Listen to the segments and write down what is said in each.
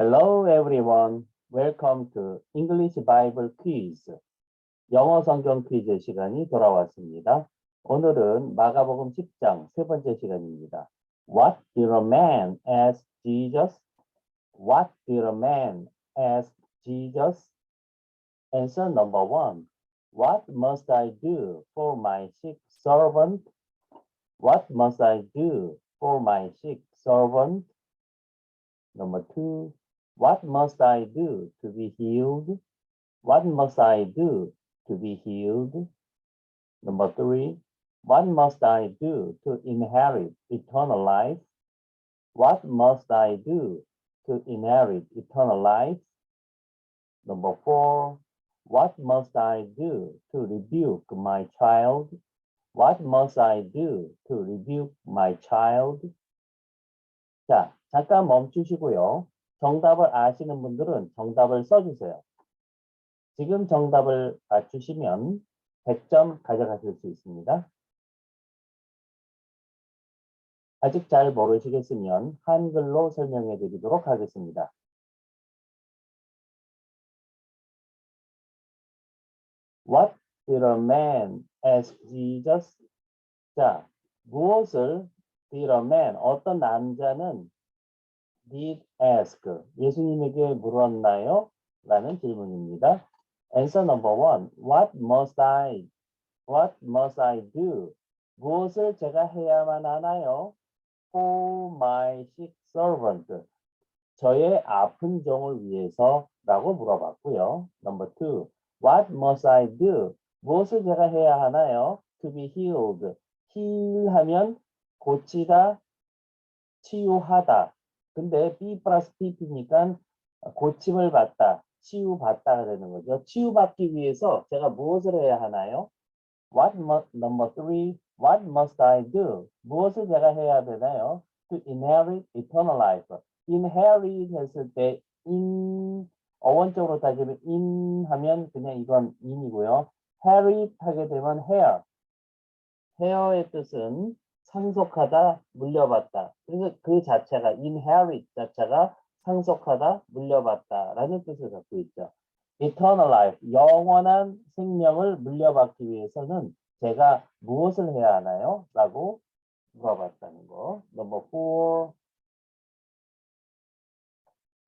Hello everyone. Welcome to English Bible Quiz. 영어 성경 퀴즈 시간이 돌아왔습니다. 오늘은 마가복음 10장 세 번째 시간입니다. What did a man ask Jesus? What did a man ask Jesus? Answer number one. What must I do for my sick servant? What must I do for my sick servant? Number two, what must I do to be healed? What must I do to be healed? Number three, what must I do to inherit eternal life? What must I do to inherit eternal life? Number four, what must I do to rebuke my child? What must I do to rebuke my child? 자, 잠깐 멈추시고요. 정답을 아시는 분들은 정답을 써주세요. 지금 정답을 맞추시면 100점 가져가실 수 있습니다. 아직 잘 모르시겠으면 한글로 설명해 드리도록 하겠습니다. What did a man ask Jesus? 자, 무엇을 did a man, 어떤 남자는 did ask, 예수님에게 물었나요? 라는 질문입니다. Answer number one, what must I, what must I do? 무엇을 제가 해야만 하나요? For my sick servant, 저의 아픈 종을 위해서 라고 물어봤고요. Number two, what must I do? 무엇을 제가 해야 하나요? To be healed. heal 하면 고치다, 치유하다. 근데 B 플러스 PP니까 고침을 받다, 치유받다가 되는 거죠. 치유받기 위해서 제가 무엇을 해야 하나요? What must, number three, what must I do? 무엇을 제가 해야 되나요? To inherit eternal life. inherit 했을 때 in, 어원적으로 따지면 in 하면 그냥 이건 in이고요. inherit 하게 되면 hair. hair의 뜻은 상속하다, 물려받다. 그래서 그 자체가 inherit 자체가 상속하다, 물려받다라는 뜻을 갖고 있죠. eternal life, 영원한 생명을 물려받기 위해서는 제가 무엇을 해야 하나요? 라고 물어봤다는 거. Number four.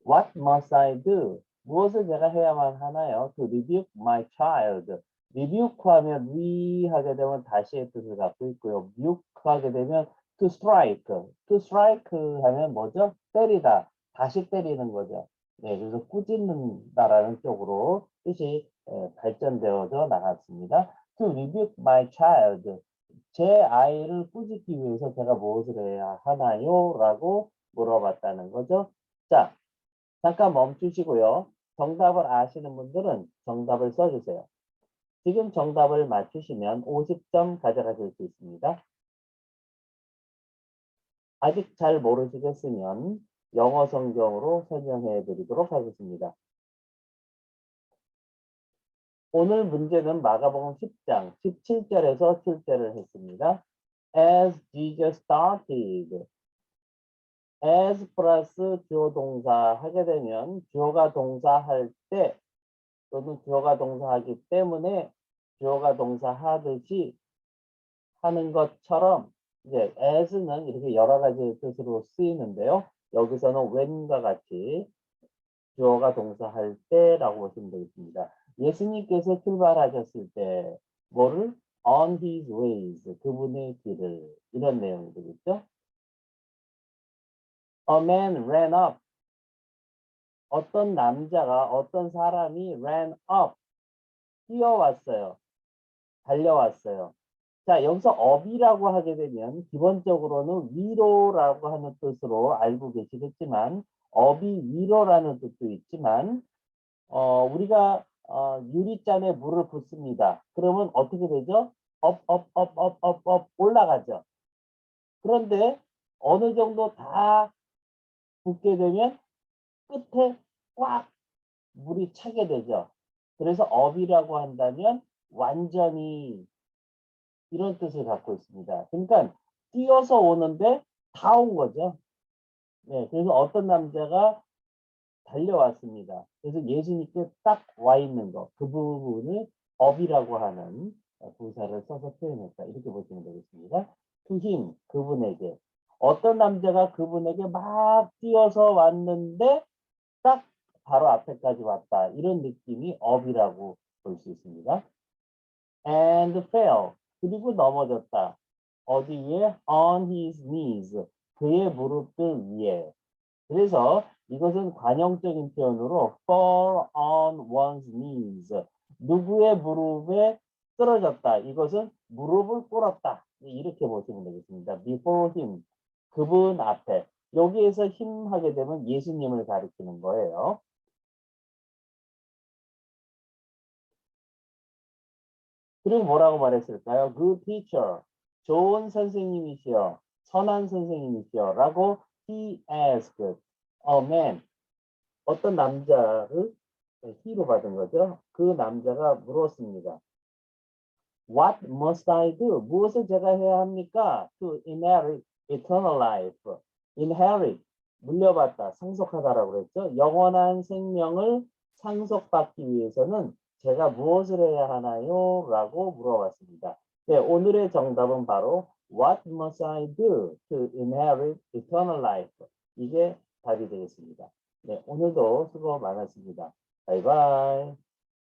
What must I do? 무엇을 제가 해야만 하나요? To rebuke my child. Rebuke 하면 re 하게 되면 다시의 뜻을 갖고 있고요. rebuke 하게 되면 to strike. to strike 하면 뭐죠? 때리다. 다시 때리는 거죠. 네, 그래서 꾸짖는다라는 쪽으로 뜻이 에, 발전되어져 나갔습니다. To rebuke my child. 제 아이를 꾸짖기 위해서 제가 무엇을 해야 하나요? 라고 물어봤다는 거죠. 자, 잠깐 멈추시고요. 정답을 아시는 분들은 정답을 써주세요. 지금 정답을 맞추시면 50점 가져가실 수 있습니다. 아직 잘 모르시겠으면 영어 성경으로 설명해 드리도록 하겠습니다. 오늘 문제는 마가복음 10장 17절에서 출제를 했습니다. As Jesus started. as 플러스 주어 동사 하게 되면 주어가 동사할 때 또는 주어가 동사하기 때문에 주어가 동사하듯이 하는 것처럼 이제 as는 이렇게 여러 가지 뜻으로 쓰이는데요. 여기서는 when과 같이 주어가 동사할 때라고 보시면 되겠습니다. 예수님께서 출발하셨을 때 뭐를 on his ways 그분의 길을 이런 내용이 되겠죠. A man ran up. 어떤 남자가 어떤 사람이 ran up 뛰어왔어요. 달려왔어요. 자, 여기서 up이라고 하게 되면 기본적으로는 위로라고 하는 뜻으로 알고 계시겠지만 up이 위로라는 뜻도 있지만 어, 우리가 어, 유리잔에 물을 붓습니다. 그러면 어떻게 되죠? up, up, up, up, up, up 올라가죠. 그런데 어느 정도 다 붓게 되면 끝에 꽉 물이 차게 되죠. 그래서 업이라고 한다면 완전히 이런 뜻을 갖고 있습니다. 그러니까 뛰어서 오는데 다 온 거죠. 네, 그래서 어떤 남자가 달려왔습니다. 그래서 예수님께 딱 와 있는 거, 그 부분을 업이라고 하는 어, 부사를 써서 표현했다. 이렇게 보시면 되겠습니다. him, 그분에게. 어떤 남자가 그분에게 막 뛰어서 왔는데 딱 바로 앞에까지 왔다. 이런 느낌이 업이라고 볼 수 있습니다. and fell. 그리고 넘어졌다. 어디에? on his knees. 그의 무릎들 위에. 그래서 이것은 관용적인 표현으로 fall on one's knees. 누구의 무릎에 쓰러졌다. 이것은 무릎을 꿇었다. 이렇게 보시면 되겠습니다. before him. 그분 앞에. 여기에서 힘 하게 되면 예수님을 가리키는 거예요. 그리고 뭐라고 말했을까요? Good teacher. 좋은 선생님이시여. 선한 선생님이시여. 라고 he asked a man. 어떤 남자를 he로 받은 거죠. 그 남자가 물었습니다. What must I do? 무엇을 제가 해야 합니까? To inherit eternal life. Inherit. 물려받다, 상속하다라고 그랬죠. 영원한 생명을 상속받기 위해서는 제가 무엇을 해야 하나요? 라고 물어봤습니다. 네, 오늘의 정답은 바로 What must I do to inherit eternal life? 이게 답이 되겠습니다. 네, 오늘도 수고 많았습니다. 바이바이.